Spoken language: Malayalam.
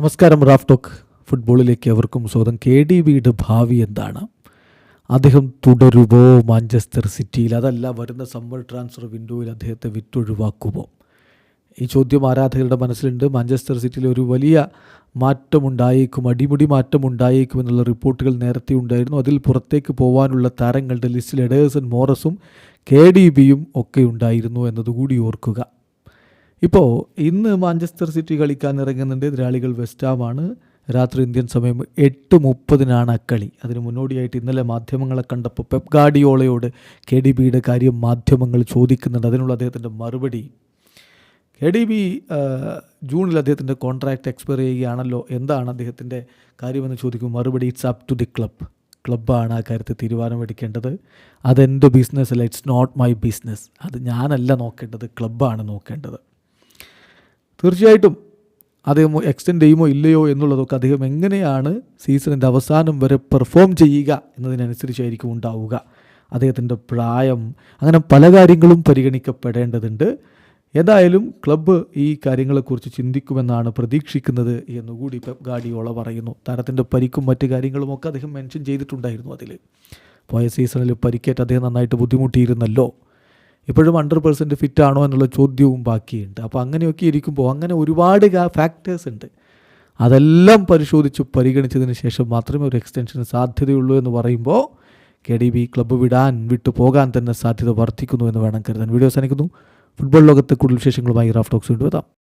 നമസ്കാരം റാഫ് ടോക്ക് ഫുട്ബോളിലേക്ക് അവർക്കും സ്വാഗതം. കെ ഡി ബിയുടെ ഭാവി എന്താണ്? അദ്ദേഹം തുടരുമോ മാഞ്ചസ്റ്റർ സിറ്റിയിൽ? അതല്ല വരുന്ന സമ്മർ ട്രാൻസ്ഫർ വിൻഡോയിൽ അദ്ദേഹത്തെ വിറ്റൊഴിവാക്കുമോ ഈ ചോദ്യം ആരാധകരുടെ മനസ്സിലുണ്ട്. മാഞ്ചസ്റ്റർ സിറ്റിയിൽ ഒരു വലിയ മാറ്റമുണ്ടായേക്കും അടിമുടി മാറ്റമുണ്ടായേക്കും എന്നുള്ള റിപ്പോർട്ടുകൾ നേരത്തെ ഉണ്ടായിരുന്നു. അതിൽ പുറത്തേക്ക് പോകാനുള്ള താരങ്ങളുടെ ലിസ്റ്റിൽ എഡേഴ്സൺ മോറസും കെ ഡി ബിയും ഒക്കെ ഉണ്ടായിരുന്നു എന്നതുകൂടി ഓർക്കുക. ഇപ്പോൾ ഇന്ന് മാഞ്ചസ്റ്റർ സിറ്റി കളിക്കാൻ ഇറങ്ങുന്നുണ്ട്. എതിരാളികൾ വെസ്റ്റാമാണ് രാത്രി ഇന്ത്യൻ സമയം എട്ട് മുപ്പതിനാണ് അക്കളി അതിന് മുന്നോടിയായിട്ട് ഇന്നലെ മാധ്യമങ്ങളെ കണ്ടപ്പോൾ പെപ് ഗാഡിയോളയോട് കെ ഡി ബിയുടെ കാര്യം മാധ്യമങ്ങൾ ചോദിക്കുന്നുണ്ട്. അതിനുള്ള അദ്ദേഹത്തിന്റെ മറുപടി. കെ ഡി ബി ജൂണിൽ അദ്ദേഹത്തിന്റെ കോൺട്രാക്റ്റ് എക്സ്പയർ ചെയ്യുകയാണല്ലോ. എന്താണ് അദ്ദേഹത്തിന്റെ കാര്യമെന്ന് ചോദിക്കും മറുപടി it's up to the club. ക്ലബ്ബാണ് ആ കാര്യത്തിൽ തീരുമാനമെടുക്കേണ്ടത്. അതെന്റെ ബിസിനസ്സല്ല ഇറ്റ്സ് നോട്ട് മൈ ബിസിനസ് അത് ഞാനല്ല നോക്കേണ്ടത് ക്ലബ്ബാണ് നോക്കേണ്ടത്. തീർച്ചയായിട്ടും അദ്ദേഹം എക്സ്റ്റെൻഡ് ചെയ്യുമോ ഇല്ലയോ എന്നുള്ളതൊക്കെ അദ്ദേഹം എങ്ങനെയാണ് സീസണിന്റെ അവസാനം വരെ പെർഫോം ചെയ്യുക എന്നതിനനുസരിച്ചായിരിക്കും ഉണ്ടാവുക. അദ്ദേഹത്തിന്റെ പ്രായം അങ്ങനെ പല കാര്യങ്ങളും പരിഗണിക്കപ്പെടേണ്ടതുണ്ട്. ഏതായാലും ക്ലബ്ബ് ഈ കാര്യങ്ങളെക്കുറിച്ച് ചിന്തിക്കുമെന്നാണ് പ്രതീക്ഷിക്കുന്നത് എന്നുകൂടി പെപ് ഗാഡിയോള പറയുന്നു. താരത്തിന്റെ പരിക്കും മറ്റു കാര്യങ്ങളുമൊക്കെ അദ്ദേഹം മെൻഷൻ ചെയ്തിട്ടുണ്ടായിരുന്നു അതിൽ. പോയ സീസണിൽ പരിക്കേറ്റ് അദ്ദേഹം നന്നായിട്ട് ബുദ്ധിമുട്ടിയിരുന്നല്ലോ. ഇപ്പോഴും ഹൺഡ്രഡ് പെർസെന്റ് ഫിറ്റ് ആണോ എന്നുള്ള ചോദ്യവും ബാക്കിയുണ്ട്. അപ്പോൾ അങ്ങനെയൊക്കെ ഇരിക്കുമ്പോൾ അങ്ങനെ ഒരുപാട് ഫാക്ടേഴ്സ് ഉണ്ട്. അതെല്ലാം പരിശോധിച്ച് പരിഗണിച്ചതിന് ശേഷം മാത്രമേ ഒരു എക്സ്റ്റൻഷന് സാധ്യതയുള്ളൂ എന്ന് പറയുമ്പോൾ കെ ഡി ബി ക്ലബ്ബ് വിടാൻ വിട്ടു പോകാൻ തന്നെ സാധ്യത വർദ്ധിക്കുന്നു എന്ന് വേണം കരുതാൻ. വീഡിയോ അവസാനിക്കുന്നു. ഫുട്ബോൾ ലോകത്തെ കൂടുതൽ വിശേഷങ്ങളുമായി റാഫ് ടോക്സ് കൊണ്ടുവരാം